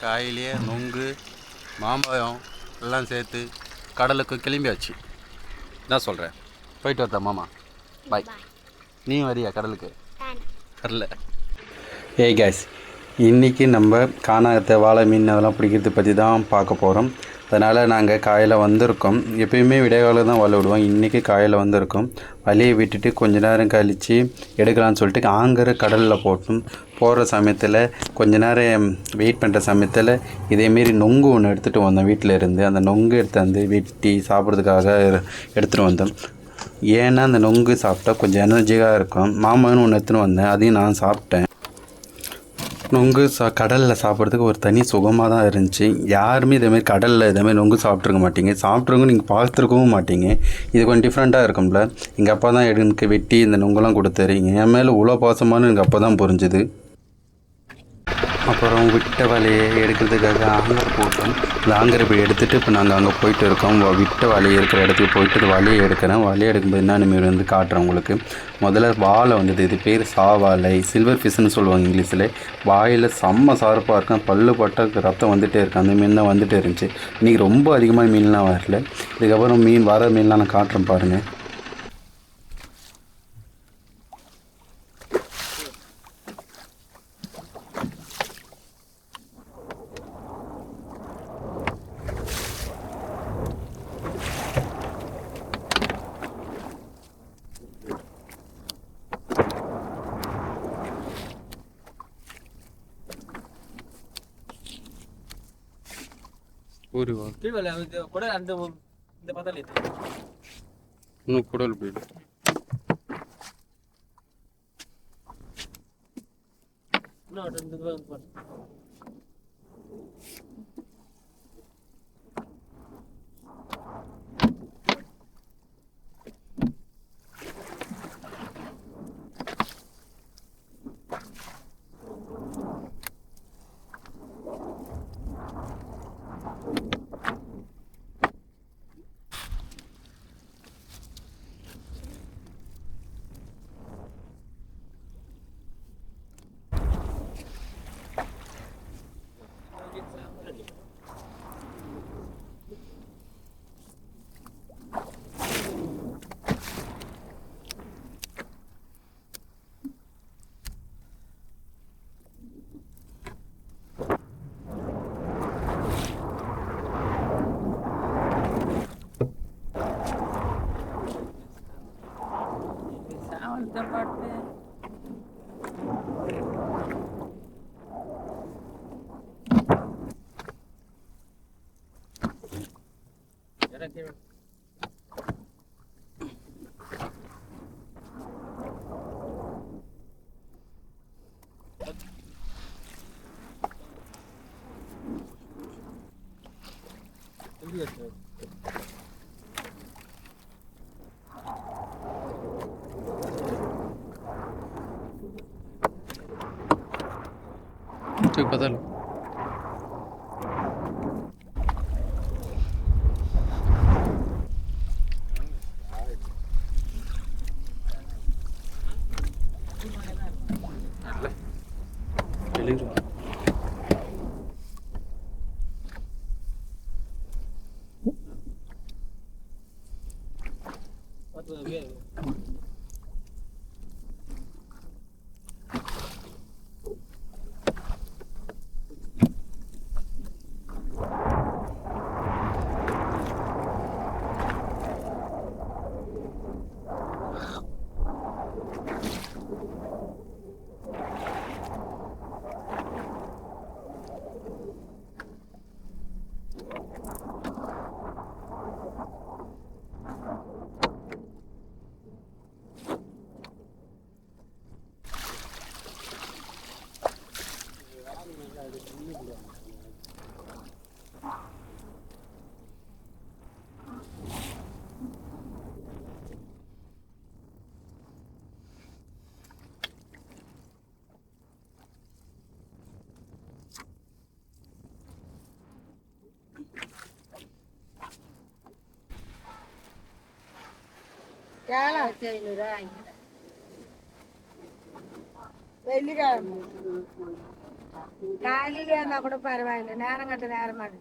காயிலே நொங்கு மாம்பழம் எல்லாம் சேர்த்து கடலுக்கு கிளம்பியாச்சு. என்ன சொல்கிறேன் போயிட்டு வரதா மாமா. பாய் நீ வரியா கடலுக்கு? வரல. ஏய் கேஸ் இன்றைக்கி நம்ம காணாத்த வாழை மீன் அதெல்லாம் பிடிக்கிறது பற்றி தான் பார்க்க போகிறோம் அதனால் நாங்கள் காயில் வந்திருக்கோம். எப்பயுமே விடைகாலில் தான் வலை விடுவோம். இன்றைக்கி காயில் வந்திருக்கோம். வலையை விட்டுட்டு கொஞ்ச நேரம் கழித்து எடுக்கலாம்னு சொல்லிட்டு ஆங்கர கடலில் போட்டோம். போகிற சமயத்தில் கொஞ்ச நேரம் வெயிட் பண்ணுற சமயத்தில் இதேமாரி நொங்கு ஒன்று எடுத்துகிட்டு வந்தோம் வீட்டில் இருந்து. அந்த நொங்கு எடுத்து வந்து வெட்டி சாப்பிட்றதுக்காக எடுத்துகிட்டு வந்தோம். ஏன்னா அந்த நொங்கு சாப்பிட்டா கொஞ்சம் எனர்ஜியாக இருக்கும். மாமன் ஒன்று எடுத்துன்னு வந்தேன். அதையும் நான் சாப்பிட்டேன். நொங்கு சா கடலில் சாப்பிட்றதுக்கு ஒரு தனி சுகமாக தான் இருந்துச்சு. யாருமே இதேமாரி கடலில் இதேமாரி நொங்கு சாப்பிட்ருக்க மாட்டீங்க. சாப்பிட்ருங்க நீங்கள் பார்த்துருக்கவும் மாட்டீங்க. இது கொஞ்சம் டிஃப்ரெண்ட்டாக இருக்கும்ல. எங்கள் அப்பா தான் எனக்கு வெட்டி இந்த நொங்கெல்லாம் கொடுத்தாரு. என் மேலே உலோ பாசமானு எனக்கு அப்போ தான் புரிஞ்சுது. அப்புறம் விட்ட வலையை எடுக்கிறதுக்காக ஆங்கர் போட்டோம். இந்த ஆங்கர் இப்போ எடுத்துகிட்டு இப்போ நாங்கள் அங்கே போயிட்டு இருக்கோம். விட்ட வலையை இருக்கிற இடத்துக்கு போயிட்டு வலையை எடுக்கிறேன். வலையை எடுக்கும்போது என்னென்ன மீன் வந்து காட்டுறேன் உங்களுக்கு? முதல்ல வாழை வந்தது. இது பேர் சாவாலை சில்வர் ஃபிஷ்னு சொல்லுவாங்க இங்கிலீஷில். வாயில் செம்ம சார்பாக இருக்கும். பல்லு பட்ட ரத்தம் வந்துகிட்டே இருக்கு அந்த மீன் தான் வந்துகிட்டே இருந்துச்சு. இன்றைக்கி ரொம்ப அதிகமாக மீன்லாம் வரல. இதுக்கப்புறம் மீன் வர மீன்லாம் நான் காட்டுறேன் பாருங்கள் இது இன்னும் குடல் போயிடு ahorita aparte Привет, estoy fatal. Peligro. Todavía. 아. വലിയ കാലിലെന്നാ കൂടെ പരവായില്ല. നേരം കണ്ട നേരം മതി.